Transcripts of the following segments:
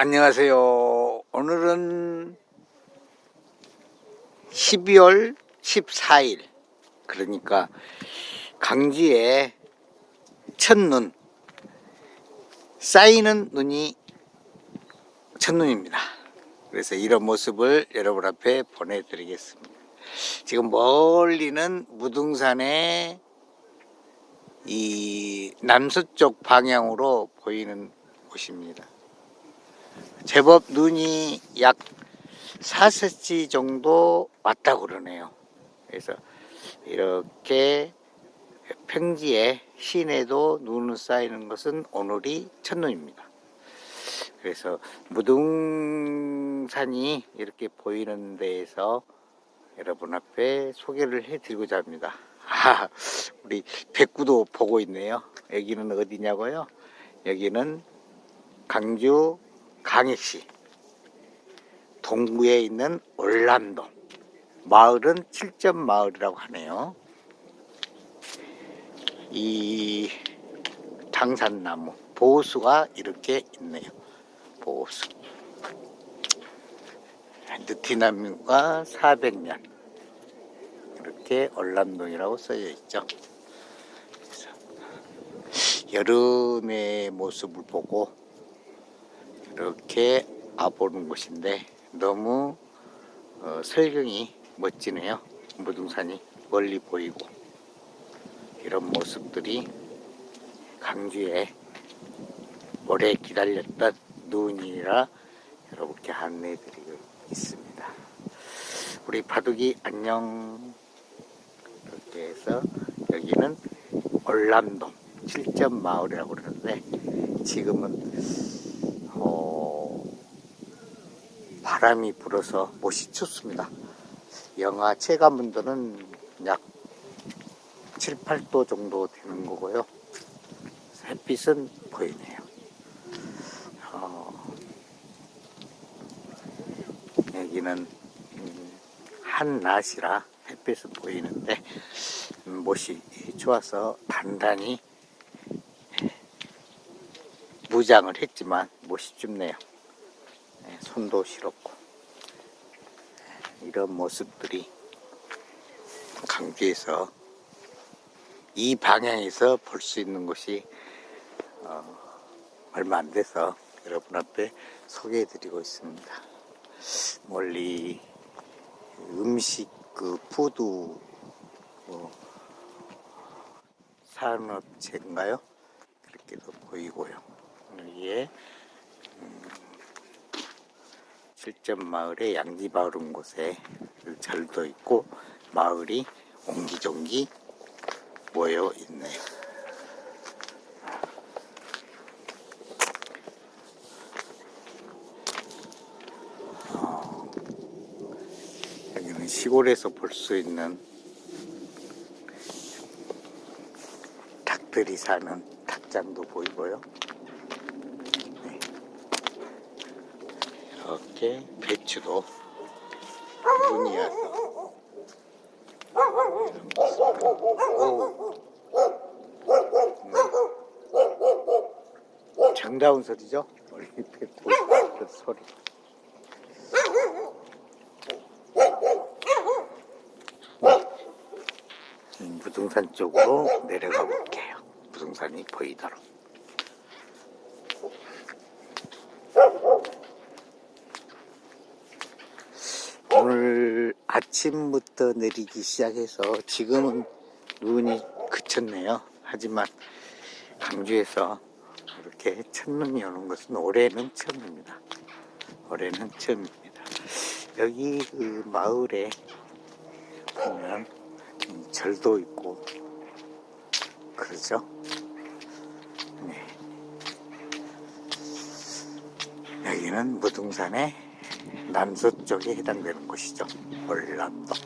안녕하세요. 오늘은 12월 14일. 그러니까 강주에 첫눈, 쌓이는 눈이 첫눈입니다. 그래서 이런 모습을 여러분 앞에 보내드리겠습니다. 지금 멀리는 무등산의 이 남서쪽 방향으로 보이는 곳입니다. 제법 눈이 약 4cm 정도 왔다고 그러네요. 그래서 이렇게 평지에 시내도 눈이 쌓이는 것은 오늘이 첫눈입니다. 그래서 무등산이 이렇게 보이는 데에서 여러분 앞에 소개를 해드리고자 합니다. 아, 우리 백구도 보고 있네요. 여기는 어디냐고요? 여기는 강주 강익시 동구에 있는 올람동 마을은 칠점 마을이라고 하네요. 이 당산나무 보수가 이렇게 있네요. 보수. 느티나무가 400년 이렇게 올람동이라고 써져 있죠. 여름의 모습을 보고 이렇게 와보는 곳인데 너무 어, 설경이 멋지네요. 무등산이 멀리 보이고 이런 모습들이 강주에 오래 기다렸던 눈이라 여러분께 안내해드리고 있습니다. 우리 바둑이 안녕 이렇게 해서 여기는 올람동 7점 마을이라고 그러는데 지금은 어, 바람이 불어서 못이 춥습니다. 영하 체감 온도는 약 7, 8도 정도 되는 거고요. 햇빛은 보이네요. 어, 여기는 음, 한낮이라 햇빛은 보이는데 음, 못이 좋아서 단단히 무장을 했지만 못이 춥네요. 네, 손도 시렵고 이런 모습들이 강주에서 이 방향에서 볼 수 있는 곳이 어, 얼마 안 돼서 여러분 앞에 소개해드리고 있습니다. 멀리 음식 그 푸드 뭐 산업체인가요? 그렇게도 보이고요. 여기에 음, 실전 마을의 양지 마을인 곳에 절도 있고 마을이 옹기종기 모여 있네요. 어, 여기는 시골에서 볼 수 있는 닭들이 사는 닭장도 보이고요. 이렇게 배추도 오. 네. 정다운 소리죠? 멀리 뵙고 그 소리. 이 무등산 쪽으로 내려가 볼게요. 무등산이 보이도록. 오늘 아침부터 내리기 시작해서 지금은 눈이 그쳤네요. 하지만 강주에서 이렇게 첫눈이 오는 것은 올해는 처음입니다. 올해는 처음입니다. 여기 그 마을에 보면 이 절도 있고 그러죠. 네. 여기는 무등산의 남서쪽에 해당되는 곳이죠. 월남동.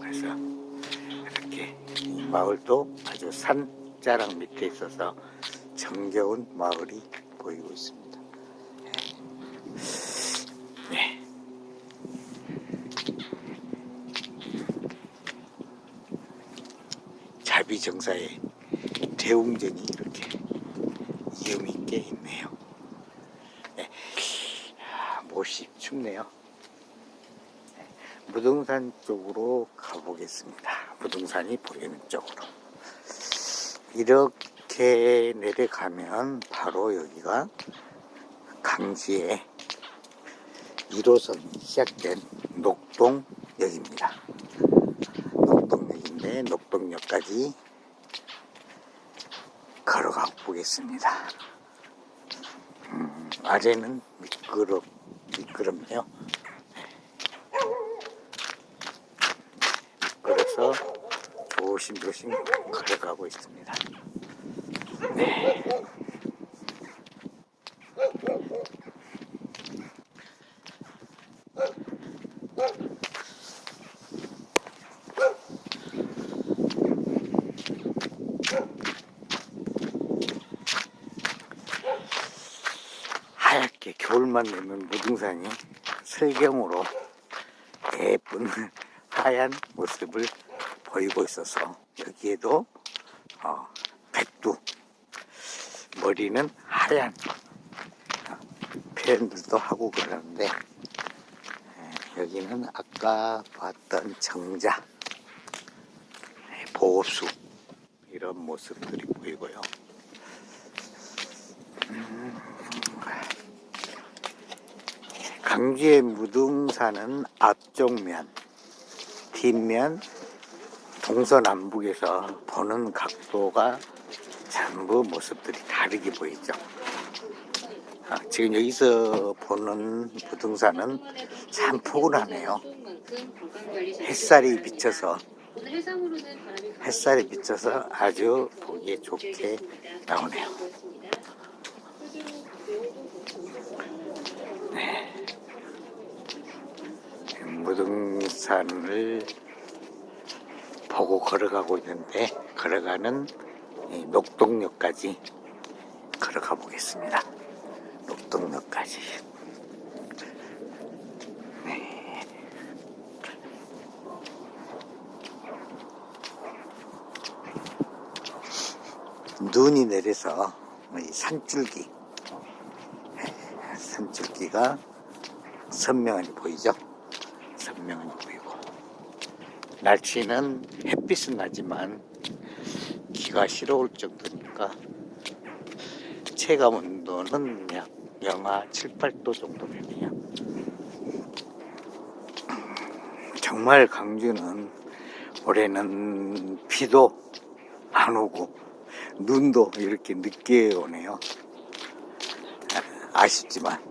그래서 이렇게 이 마을도 아주 산자락 밑에 있어서 정겨운 마을이 보이고 있습니다. 네. 자비정사의 대웅전이 이렇게 이음 있게 있네요. 네. 춥네요. 네, 무등산 쪽으로 가보겠습니다. 무등산이 보이는 쪽으로. 이렇게 내려가면 바로 여기가 강지의 1호선 시작된 녹동역입니다. 녹동역인데 녹동역까지 걸어가 보겠습니다. 음, 아래는 미끄럽, 미끄럽네요. 미끄러서 조심조심 걸어가고 있습니다. 네. 하얗게 겨울만 되면 무등산이 슬경으로 예쁜 하얀 모습을 보이고 있어서 여기에도 어, 백두 머리는 하얀 어, 표현들도 하고 그러는데 에, 여기는 아까 봤던 정자 에, 보수 이런 모습들이 보이고요. 강주의 무등산은 앞쪽면, 뒷면, 동서남북에서 보는 각도가 전부 모습들이 다르게 보이죠. 아, 지금 여기서 보는 무등산은 참 포근하네요. 햇살이 비쳐서 햇살이 비쳐서 아주 보기에 좋게 나오네요. 무등산을 보고 걸어가고 있는데 걸어가는 이 녹동역까지 걸어가 보겠습니다. 녹동역까지. 네. 눈이 내려서 이 산줄기, 산줄기가 선명하게 보이죠? 날씨는 햇빛은 나지만 기가 싫어올 정도니까 체감 온도는 약 영하 7, 8도 정도 되네요. 정말 강주는 올해는 비도 안 오고 눈도 이렇게 늦게 오네요. 아쉽지만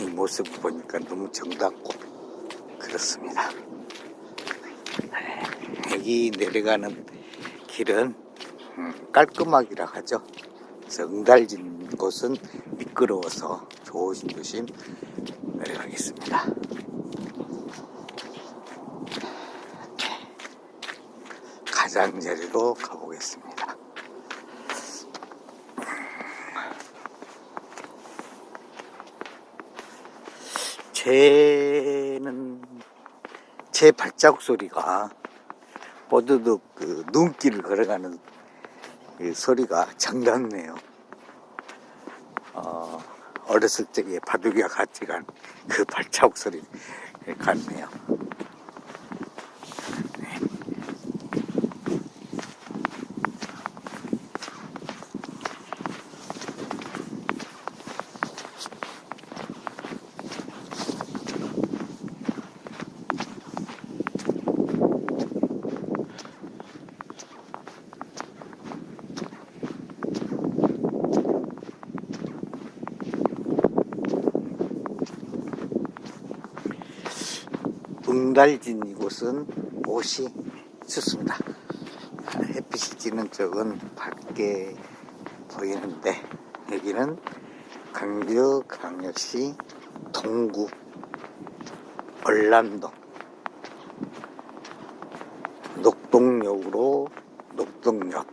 이 모습 보니까 너무 정답고 그렇습니다. 네, 여기 내려가는 길은 음, 깔끔하기라 하죠. 응달진 곳은 미끄러워서 조심조심 내려가겠습니다. 가장자리로 가보겠습니다. 제는 제 발자국 소리가 뽀드득 그 눈길을 걸어가는 그 소리가 정답네요. 어, 어렸을 적에 바둑이와 같이 간 그 발자국 소리 같네요. 네. 붕달진 이곳은 옷이 춥습니다. 아, 햇빛이 지는 쪽은 밖에 보이는데 여기는 강주 강역시 동구 얼남동 녹동역으로 녹동역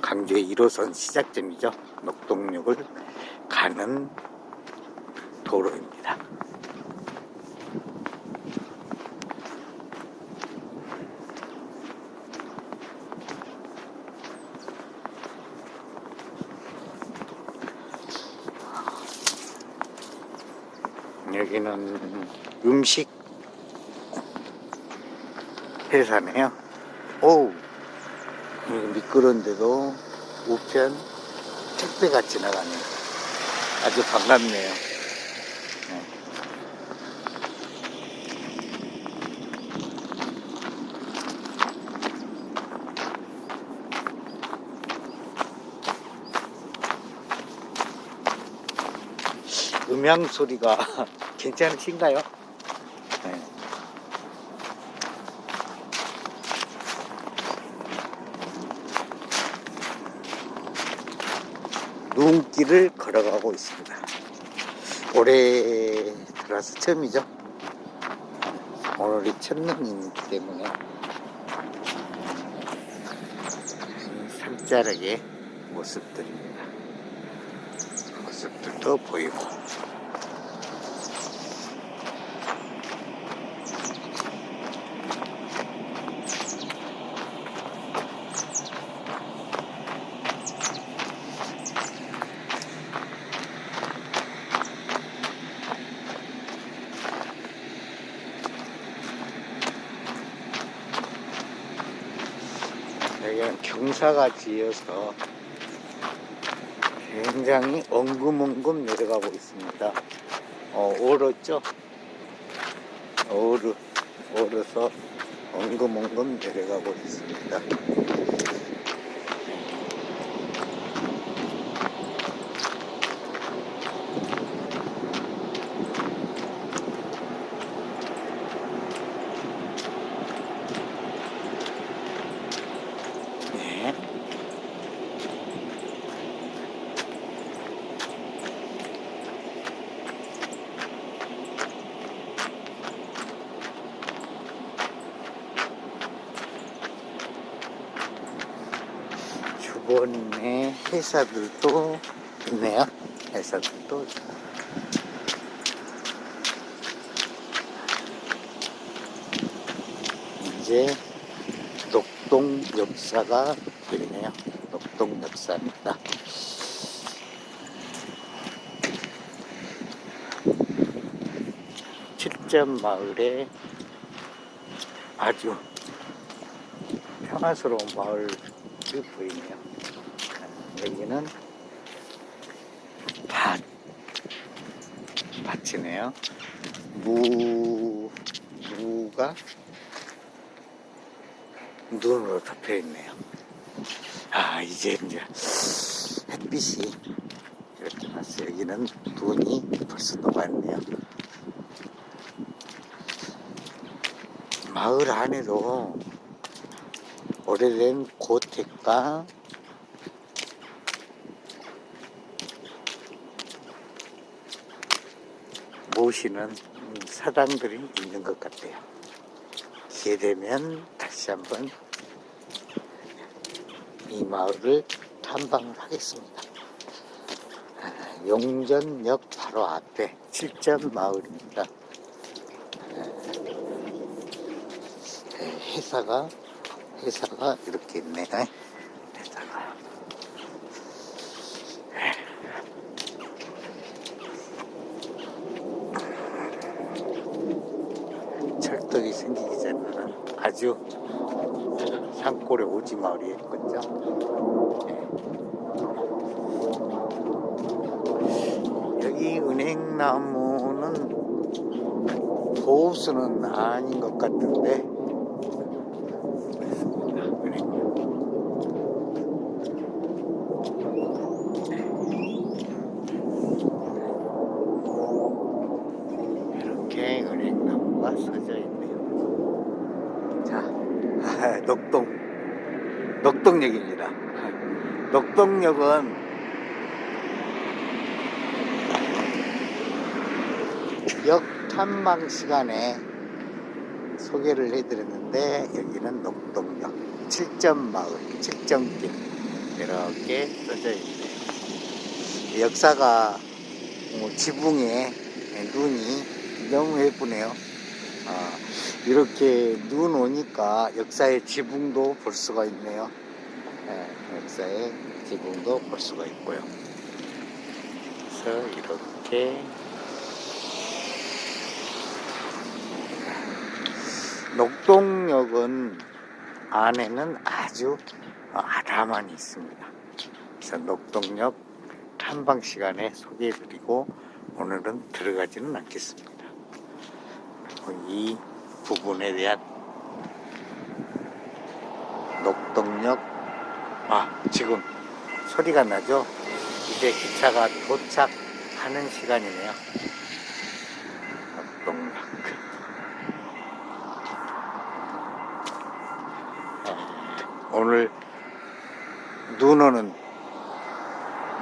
강주의 1호선 시작점이죠. 녹동역을 가는 도로입니다. 여기는 음식 회사네요. 오우, 미끄러운데도 우편 택배가 지나가네요. 아주 반갑네요. 네. 음향 소리가 괜찮으신가요? 네. 눈길을 걸어가고 있습니다. 올해 들어서 처음이죠. 오늘이 첫눈이기 때문에 산자락의 모습들입니다. 모습들도 보이고 경사가 지어서 굉장히 엉금엉금 내려가고 있습니다. 어, 오르죠? 오르, 오르서 엉금엉금 내려가고 있습니다. 네. 주변에 회사들도 있네요. 회사들도. 이제 녹동 역사가 보이네요. 녹동 역사입니다. 칠점 마을에 아주 평화스러운 마을이 보이네요. 여기는 밭, 밭이네요. 무, 무가 눈으로 덮여 있네요. 아, 이제 이제 햇빛이 이렇게 났어요. 여기는 눈이 벌써 녹았네요. 마을 안에도 오래된 고택과 모시는 사당들이 있는 것 같아요. 기회 되면 다시 한번 이 마을을 탐방을 하겠습니다. 아, 용전역 바로 앞에 칠전 마을입니다. 네, 회사가 회사가 이렇게 있네. 회사가 철떡이 생기기 전에는 아주 산골의 오지 마을이었거든요. 예. 여기 은행나무는 보호수는 아닌 것 같은데 그렇습니다. 은행나무. 이렇게 은행나무가 서져 있네요. 자, 녹동, 녹동역입니다. 녹동역은 역 탐방 시간에 소개를 해드렸는데 여기는 녹동역 7점 마을, 7점길 이렇게 써져 있네요. 역사가 뭐 지붕에 눈이 너무 예쁘네요. 아, 이렇게 눈 오니까 역사의 지붕도 볼 수가 있네요. 역사의 기분도 볼 수가 있고요. 그래서 이렇게 녹동역은 안에는 아주 아담한이 있습니다. 그래서 녹동역 탐방 시간에 소개해드리고 오늘은 들어가지는 않겠습니다. 이 부분에 대한 녹동역 지금 소리가 나죠? 이제 기차가 도착하는 시간이네요. 아, 오늘 눈 오는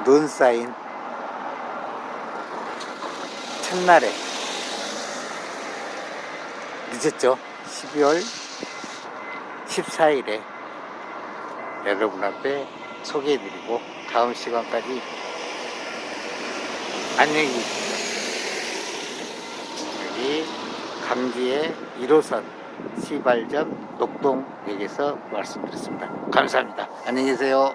눈 쌓인 첫날에 늦었죠? 12월 14일에 여러분 앞에 소개해드리고 다음 시간까지 안녕히 계십시오. 여기 강지의 1호선 시발점 녹동역에서 말씀드렸습니다. 감사합니다. 안녕히 계세요.